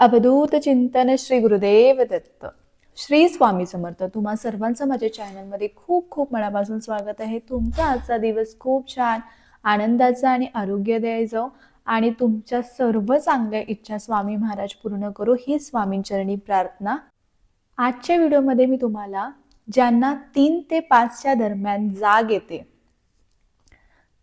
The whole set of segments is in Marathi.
अवधूत चिंतन श्री गुरुदेव दत्त. श्री स्वामी समर्थ तुम्हा सर्वांचं माझ्या चॅनलमध्ये खूप खूप मनापासून स्वागत आहे. तुमचा आजचा दिवस खूप छान आनंदाचा आणि आरोग्यदायी जाऊ हो. आणि तुमच्या सर्व चांगल्या इच्छा स्वामी महाराज पूर्ण करू ही स्वामींचरणी प्रार्थना. आजच्या व्हिडिओमध्ये मी तुम्हाला ज्यांना तीन ते पाचच्या दरम्यान जाग येते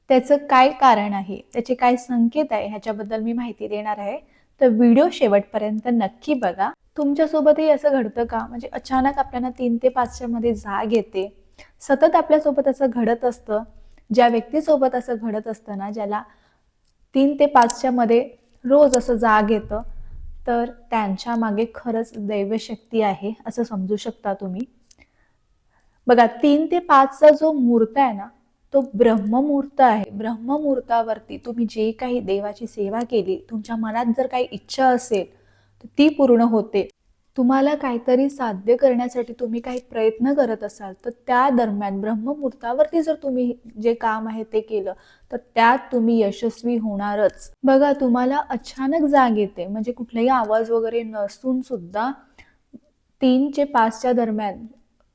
त्याचं काय कारण आहे त्याचे काय संकेत आहे ह्याच्याबद्दल मी माहिती देणार आहे. तर व्हिडिओ शेवटपर्यंत नक्की बघा. तुमच्यासोबतही असं घडतं का? म्हणजे अचानक आपल्याला तीन ते पाचच्या मध्ये जाग येते. सतत आपल्यासोबत असं घडत असतं. ज्या व्यक्तीसोबत असं घडत असतं ना ज्याला तीन ते पाचच्या मध्ये रोज असं जाग येतं तर त्यांच्या मागे खरंच दैवशक्ती आहे असं समजू शकता तुम्ही. बघा तीन ते पाचचा जो मुहूर्त आहे ना तो ब्रह्ममुहूर्त आहे. ब्रह्ममुहूर्तावरती तुम्ही जे काही देवाची सेवा केली तुमच्या मनात जर काही इच्छा असेल तर ती पूर्ण होते. तुम्हाला काहीतरी साध्य करण्यासाठी तुम्ही काही प्रयत्न करत असाल तर त्या दरम्यान ब्रह्ममुहूर्तावरती जर तुम्ही जे काम आहे ते केलं तर त्यात तुम्ही यशस्वी होणारच. बघा तुम्हाला अचानक जाग येते. म्हणजे कुठलाही आवाज वगैरे नसून सुद्धा तीन ते पाचच्या दरम्यान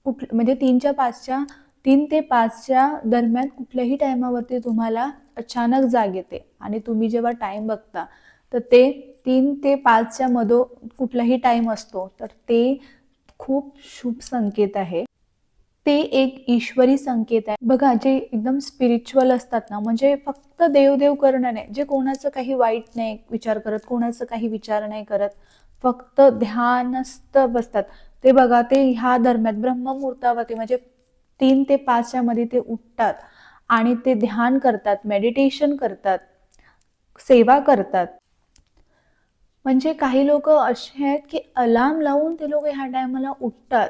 कुठ म्हणजे तीनच्या पाचच्या तीन ते पाचच्या दरम्यान कुठल्याही टायमावरती तुम्हाला अचानक जाग येते आणि तुम्ही जेव्हा टाइम बघता तर ते तीन ते पाचच्या मधो कुठलाही टाइम असतो तर ते खूप शुभ संकेत आहे. ते एक ईश्वरी संकेत आहे. बघा जे एकदम स्पिरिच्युअल असतात ना म्हणजे फक्त देवदेव करणं नाही जे कोणाचं काही वाईट नाही विचार करत कोणाचं काही विचार नाही करत फक्त ध्यानस्थ बसतात. ते बघा ते ह्या दरम्यान ब्रह्ममुहूर्तावरती म्हणजे तीन ते पाचच्या मध्ये ते उठतात आणि ते ध्यान करतात मेडिटेशन करतात सेवा करतात. म्हणजे काही लोक असे आहेत की अलार्म लावून ते लोक ह्या टायमाला उठतात.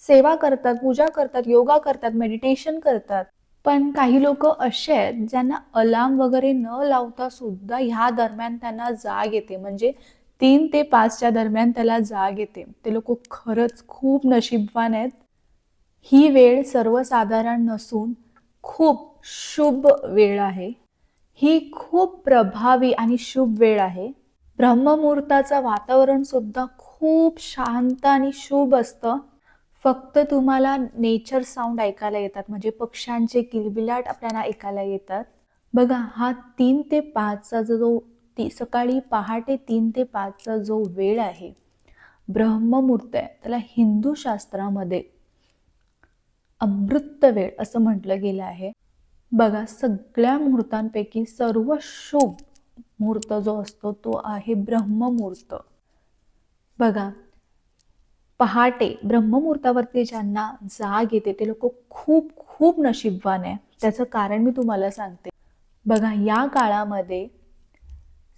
सेवा करतात पूजा करतात योगा करतात मेडिटेशन करतात. पण काही लोक असे आहेत ज्यांना अलार्म वगैरे न लावता सुद्धा ह्या दरम्यान त्यांना जाग येते. म्हणजे तीन ते पाचच्या दरम्यान त्याला जाग येते. ते लोक खरंच खूप नशीबवान आहेत. ही वेळ सर्वसाधारण नसून खूप शुभ वेळ आहे. ही खूप प्रभावी आणि शुभ वेळ आहे. ब्रह्ममुहूर्ताचं वातावरण सुद्धा खूप शांत आणि शुभ असतं. फक्त तुम्हाला नेचर साऊंड ऐकायला येतात म्हणजे पक्ष्यांचे किलबिलाट आपल्याला ऐकायला येतात. बघा हा तीन ते पाचचा जो ती सकाळी पहाटे तीन ते पाचचा जो वेळ आहे ब्रह्ममुहूर्त आहे त्याला हिंदू शास्त्रामध्ये अमृत वेळ असं म्हटलं गेलं आहे. बघा सगळ्या मुहूर्तांपैकी सर्व शुभ मुहूर्त जो असतो तो आहे ब्रह्ममुहूर्त. बघा पहाटे ब्रह्ममुहूर्तावरती ज्यांना जाग येते ते लोक खूप खूप नशीबवान आहे. त्याचं कारण मी तुम्हाला सांगते. बघा या काळामध्ये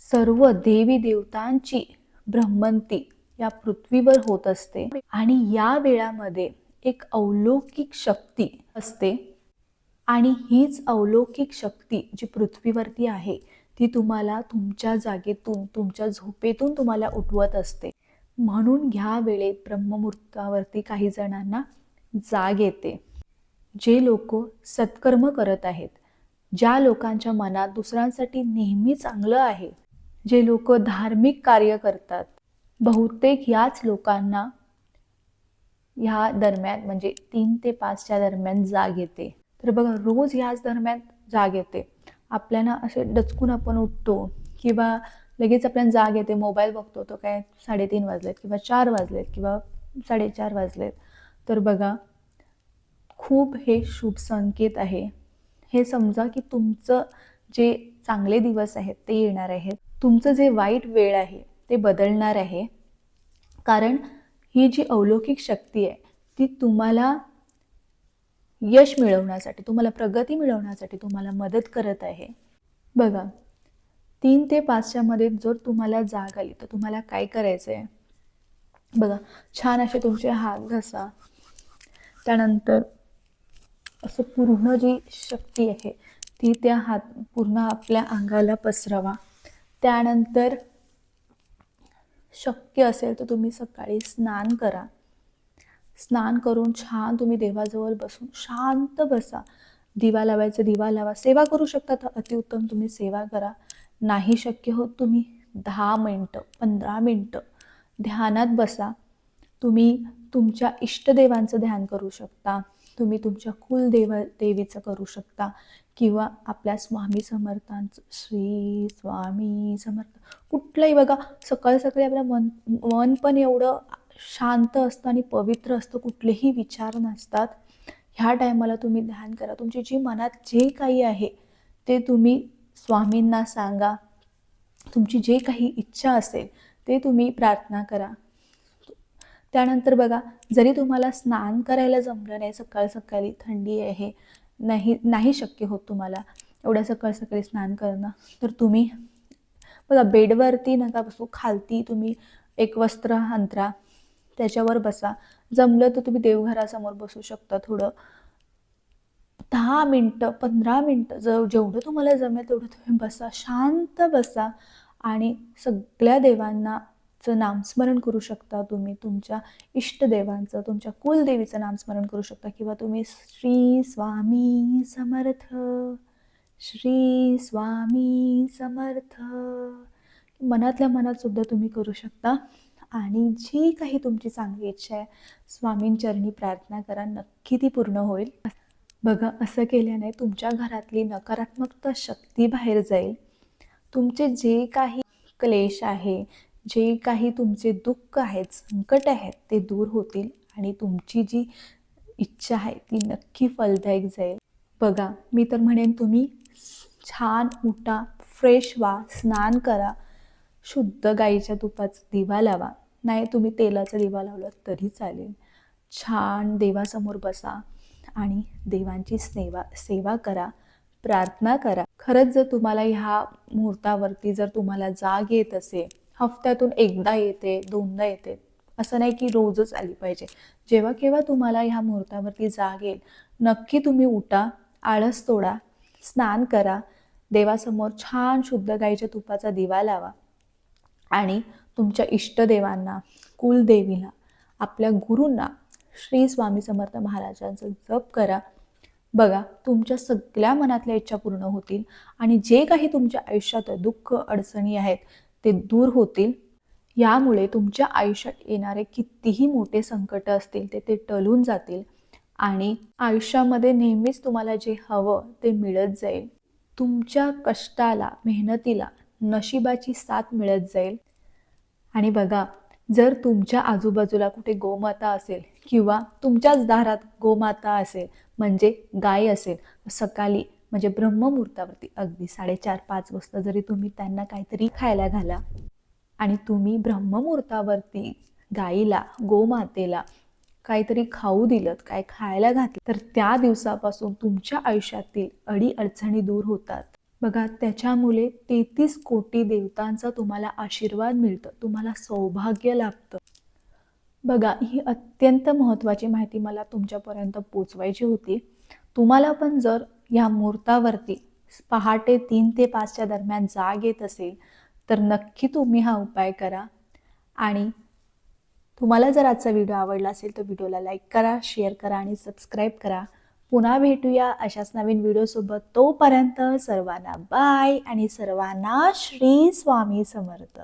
सर्व देवी देवतांची ब्रह्मंती या पृथ्वीवर होत असते. आणि या वेळामध्ये एक अलौकिक शक्ती असते. आणि हीच अलौकिक शक्ती जी पृथ्वीवरती आहे ती तुम्हाला तुमच्या जागेतून तुमच्या झोपेतून तुम्हाला उठवत असते. म्हणून ह्या वेळेत ब्रह्ममुहूर्तावरती काही जणांना जाग येते. जे लोक सत्कर्म करत आहेत ज्या लोकांच्या मनात दुसऱ्यांसाठी नेहमी चांगलं आहे जे लोक धार्मिक कार्य करतात बहुतेक याच लोकांना ह्या दरम्यान म्हणजे तीन ते पाचच्या दरम्यान जाग येते. तर बघा रोज ह्याच दरम्यान जाग येते. आपल्याला असे डचकून आपण उठतो किंवा लगेच आपल्याला जाग येते. मोबाईल बघतो तो काय साडेतीन वाजलेत किंवा चार वाजलेत किंवा साडेचार वाजलेत. तर बघा खूप हे शुभ संकेत आहे. हे समजा की तुमचं जे चांगले दिवस आहेत ते येणार आहेत. तुमचं जे वाईट वेळ आहे ते बदलणार आहे. कारण ही जी अलौकिक शक्ती आहे ती तुम्हाला यश मिळवण्यासाठी तुम्हाला प्रगती मिळवण्यासाठी तुम्हाला मदत करत आहे. बघा तीन ते पाचच्यामध्ये जर तुम्हाला जाग आली तर तुम्हाला काय करायचं आहे बघा छान असे तुमचे हात घसा. त्यानंतर असं पूर्ण जी शक्ती आहे ती त्या हात पूर्ण आपल्या अंगाला पसरवा. त्यानंतर शक्य असेल तर तुम्ही सकाळी स्नान करा. स्नान करून छान तुम्ही देवाजवळ बसून शांत बसा. दिवा लावायचं दिवा लावा. सेवा करू शकता तर अतिउत्तम तुम्ही सेवा करा. नाही शक्य होत तुम्ही दहा मिनटं पंधरा मिनटं ध्यानात बसा. तुम्ही तुमच्या इष्टदेवांचं ध्यान करू शकता. तुम्ही तुमच्या कुलदेव देवीचं करू शकता. किंवा आपल्या स्वामी समर्थांचं श्री स्वामी समर्थ. कुठलंही बघा सकाळी सकाळी आपलं मन मन पण एवढं शांत असतं आणि पवित्र असतं कुठलेही विचार नसतात. ह्या टायमाला तुम्ही ध्यान करा. तुमची जी मनात जे काही आहे ते तुम्ही स्वामींना सांगा. तुमची जे काही इच्छा असेल ते तुम्ही प्रार्थना करा. त्यानंतर बघा जरी तुम्हाला स्नान करायला जमलं नाही सकाळ सकाळी थंडी आहे नाही नाही शक्य होत तुम्हाला एवढ्या सकाळ सकाळी स्नान करणं तर तुम्ही बघा बेडवरती नका बसू खालती तुम्ही एक वस्त्र अंतरा त्याच्यावर बसा. जमलं तर तुम्ही देवघरासमोर बसू शकता थोडं. दहा मिनटं पंधरा मिनटं ज जेवढं तुम्हाला जमेल तेवढं तुम्ही बसा शांत बसा आणि सगळ्या देवांना चं नामस्मरण करू शकता. तुम्ही तुमच्या इष्टदेवांचं तुमच्या कुलदेवीचं नामस्मरण करू शकता. किंवा तुम्ही श्री स्वामी समर्थ श्री स्वामी समर्थ. मनातल्या मनात सुद्धा तुम्ही करू शकता. आणि जी काही तुमची चांगली इच्छा आहे स्वामींचरणी प्रार्थना करा. नक्की ती पूर्ण होईल. बघा असं केल्याने तुमच्या घरातली नकारात्मकता शक्ती बाहेर जाईल. तुमचे जे काही क्लेश आहे जे काही तुमचे दुःख आहेत संकट आहेत ते दूर होतील आणि तुमची जी इच्छा आहे ती नक्की फलदायक जाईल. बघा मी तर म्हणेन तुम्ही छान उठा फ्रेश व्हा स्नान करा शुद्ध गाईच्या तुपाचा दिवा लावा. नाही तुम्ही तेलाचा दिवा लावला तरी चालेल. छान देवासमोर बसा आणि देवांची सेवा सेवा करा प्रार्थना करा. खरंच जर तुम्हाला ह्या मुहूर्तावरती जर तुम्हाला जाग येत असेल हफ्त्यातून एकदा येते दोनदा येते. असं नाही की रोजच आली पाहिजे. जेव्हा केव्हा तुम्हाला ह्या मुहूर्तावरती जाग येईल नक्की तुम्ही उठा आळस तोडा स्नान करा देवासमोर छान शुद्ध गाईच्या तुपाचा दिवा लावा आणि तुमच्या इष्टदेवांना कुलदेवीला आपल्या गुरूंना श्री स्वामी समर्थ महाराजांचा जप करा. बघा तुमच्या सगळ्या मनातल्या इच्छा पूर्ण होतील आणि जे काही तुमच्या आयुष्यात दुःख अडचणी आहेत ते दूर होतील. यामुळे तुमच्या आयुष्यात येणारे कितीही मोठे संकट असतील ते ते टलून जातील आणि आयुष्यामध्ये नेहमीच तुम्हाला जे हवं ते मिळत जाईल. तुमच्या कष्टाला मेहनतीला नशिबाची साथ मिळत जाईल. आणि बघा जर तुमच्या आजूबाजूला कुठे गोमाता असेल किंवा तुमच्याच दारात गोमाता असेल म्हणजे गाय असेल सकाळी म्हणजे ब्रह्ममुहूर्तावरती. अगदी साडेचार पाच वाजता जरी तुम्ही त्यांना काहीतरी खायला घाला आणि तुम्ही ब्रह्ममुहूर्तावरती गाईला गोमातेला काहीतरी खाऊ दिलं काय खायला घातलं तर त्या दिवसापासून तुमच्या आयुष्यातील अडी अडचणी दूर होतात. बघा त्याच्यामुळे तेहतीस कोटी देवतांचा तुम्हाला आशीर्वाद मिळतं तुम्हाला सौभाग्य लाभतं. बघा ही अत्यंत महत्त्वाची माहिती मला तुमच्यापर्यंत पोचवायची होती. तुम्हाला पण जर या मुहूर्तावरती पहाटे तीन ते पाचच्या दरम्यान जाग येत असेल तर नक्की तुम्ही हा उपाय करा. आणि तुम्हाला जर आजचा व्हिडिओ आवडला असेल तर व्हिडिओला लाईक करा शेअर करा आणि सबस्क्राईब करा. पुन्हा भेटूया अशाच नवीन व्हिडिओसोबत. तोपर्यंत सर्वांना बाय आणि सर्वांना श्री स्वामी समर्थ.